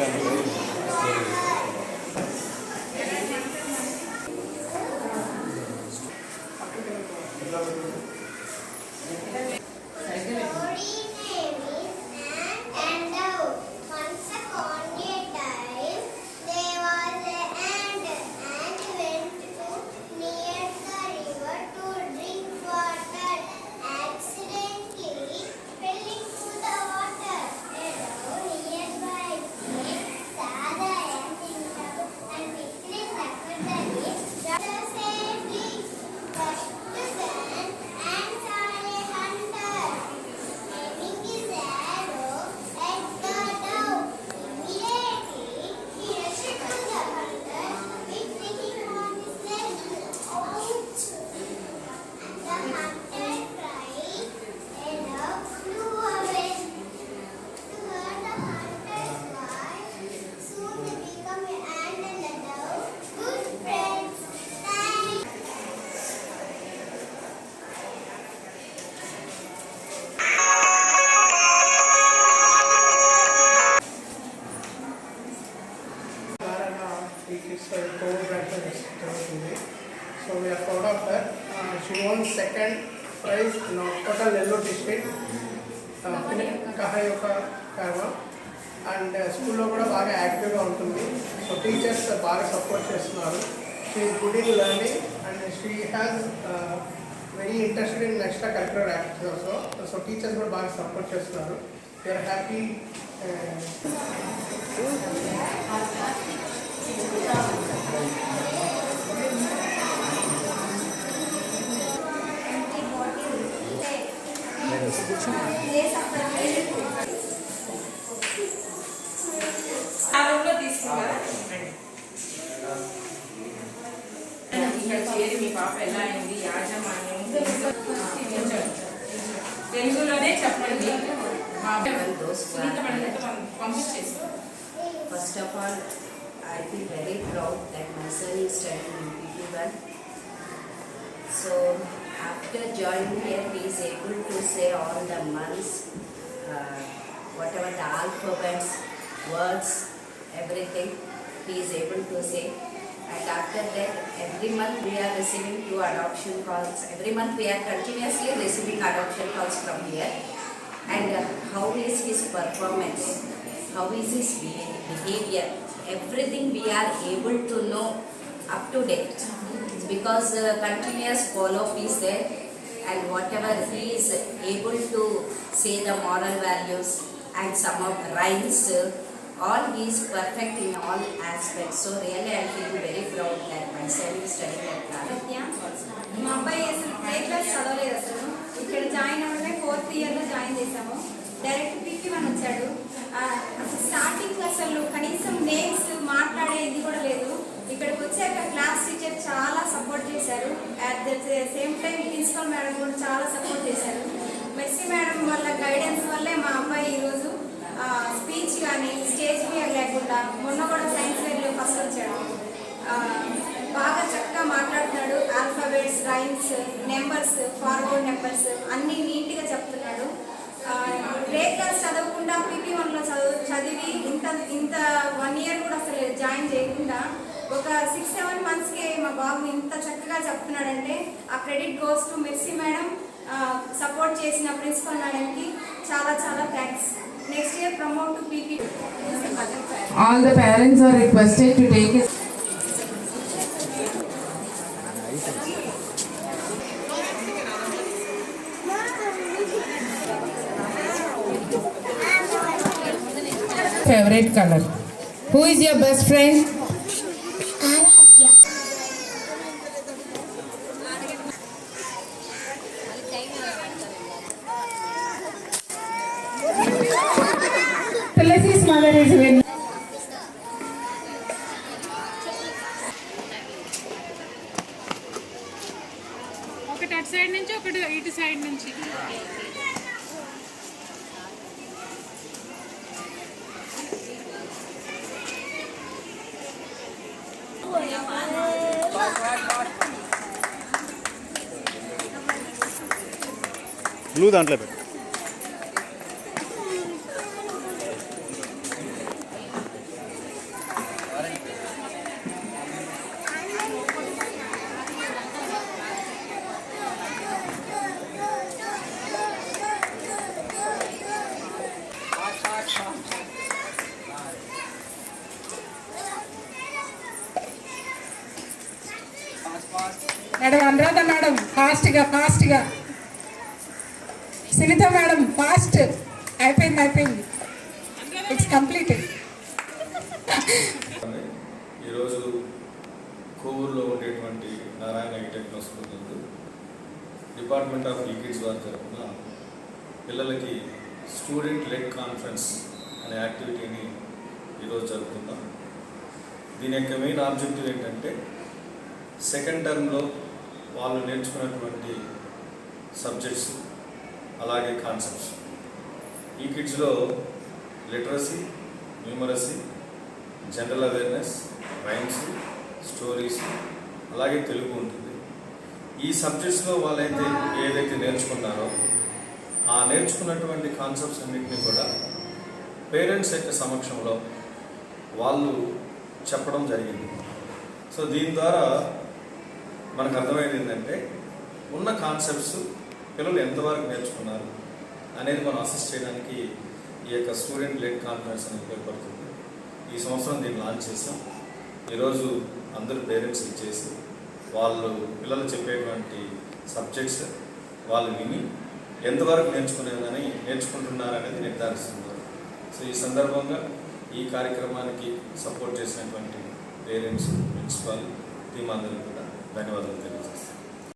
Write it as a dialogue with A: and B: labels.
A: Yeah.
B: Narana is a co-graduate జరుగుతుంది so we are proud of her she own second prize in total Nellore district కహ యొక్క కర్మ and స్కూల్లో కూడా బాగా యాక్టివ్గా ఉంటుంది. సో టీచర్స్ బాగా సపోర్ట్ చేస్తున్నారు. She good in learning and she has very interested in extra curricular activities also so teachers కూడా బాగా సపోర్ట్ చేస్తున్నారు. వీఆర్ హ్యాపీ
C: చేరి మీ పాప ఎలా అయింది యాజమాన్యం తెలుగులోనే చెప్పండి మా సునీత మేడంతో మనం పంపించేస్తాం
D: First of all, I feel very proud that my son is studying in PP1. So after joining here, he is able to say all the months, uh, whatever the alphabets, words, everything, he is able to say. And after that, every month we are receiving two adoption calls. Every month we are continuously receiving adoption calls from here. And uh, how is his performance? How is his behavior? Everything we are able to know up to date because uh, continuous follow-up is there and whatever he is able to say the moral values and some of rhymes, uh, all he is perfect in all aspects. So really I feel very proud that my son is studying at
E: మా అబ్బాయి అసలు ఏ class చదవలేదు అసలు. ఇక్కడ join అవ్వడమే fourth ఇయర్లో join చేసాము direct పీకి వన్ వచ్చాడు. అసలు స్టార్టింగ్ అసలు కనీసం నేమ్స్ మాట్లాడే ఇది కూడా లేదు. ఇక్కడికి వచ్చాక క్లాస్ టీచర్ చాలా సపోర్ట్ చేశారు. At the same time principal madam కూడా చాలా సపోర్ట్ చేశారు. మెస్సీ మేడం వల్ల గైడెన్స్ వల్లే మా వన్ ఇయర్ కూడా అసలు జాయిన్ చేయకుండా ఒక సిక్స్ సెవెన్ మంత్స్కి మా బాబు ఇంత చక్కగా చెప్తున్నాడంటే ఆ క్రెడిట్ గోస్ టు మిర్సీ మేడం సపోర్ట్ చేసిన ప్రిన్సిపల్ మేడంకి చాలా చాలా thanks next year promote to PP
C: all the parents are requested to take it. Favorite color. Who is your best friend Tulasi's mother is winning.
F: ఒకటి అటు side నుంచి ఒకటి ఇటు సైడ్ నుంచి
G: బ్లూ దాంట్లో పెట్టు
F: మేడం అనురాధ మేడం ఫాస్ట్గా ఫాస్ట్గా సునీత మేడం ఫాస్ట్ అయిపోయింది అయిపోయింది. ఇట్స్ కంప్లీటెడ్
H: ఈరోజు కోవూరులో ఉండేటువంటి Narayana techno hospital department of liquids వారి తరఫున పిల్లలకి స్టూడెంట్ లెడ్ కాన్ఫరెన్స్ అనే యాక్టివిటీని ఈరోజు జరుపుతున్నాం దీని యొక్క మెయిన్ ఆబ్జెక్టివ్ ఏంటంటే సెకండ్ టర్మ్లో వాళ్ళు నేర్చుకున్నటువంటి సబ్జెక్ట్స్ అలాగే కాన్సెప్ట్స్ ఈ కిడ్స్లో literacy numeracy general awareness rhymes stories అలాగే తెలుగు ఉంటుంది. ఈ సబ్జెక్ట్స్లో వాళ్ళైతే ఏదైతే నేర్చుకున్నారో ఆ నేర్చుకున్నటువంటి కాన్సెప్ట్స్ అన్నింటినీ కూడా పేరెంట్స్ యొక్క సమక్షంలో వాళ్ళు చెప్పడం జరిగింది. సో దీని ద్వారా మనకు అర్థమైంది ఏంటంటే ఉన్న కాన్సెప్ట్స్ పిల్లలు ఎంతవరకు నేర్చుకున్నారు అనేది మనం అసిస్ట్ చేయడానికి ఈ యొక్క స్టూడెంట్ లెడ్ కాన్ఫరెన్స్ అనేది ఉపయోగపడుతుంది. ఈ సంవత్సరం దీన్ని లాంచ్ చేసాం ఈరోజు అందరూ పేరెంట్స్ ఇచ్చేసి వాళ్ళు పిల్లలు చెప్పేటువంటి సబ్జెక్ట్స్ వాళ్ళు విని ఎంతవరకు నేర్చుకునేదని నేర్చుకుంటున్నారు అనేది నిర్ధారిస్తున్నారు. సో ఈ సందర్భంగా ఈ కార్యక్రమానికి సపోర్ట్ చేసినటువంటి పేరెంట్స్ ప్రిన్సిపాల్ టీం అందరికీ కూడా ధన్యవాదాలు తెలియజేస్తాను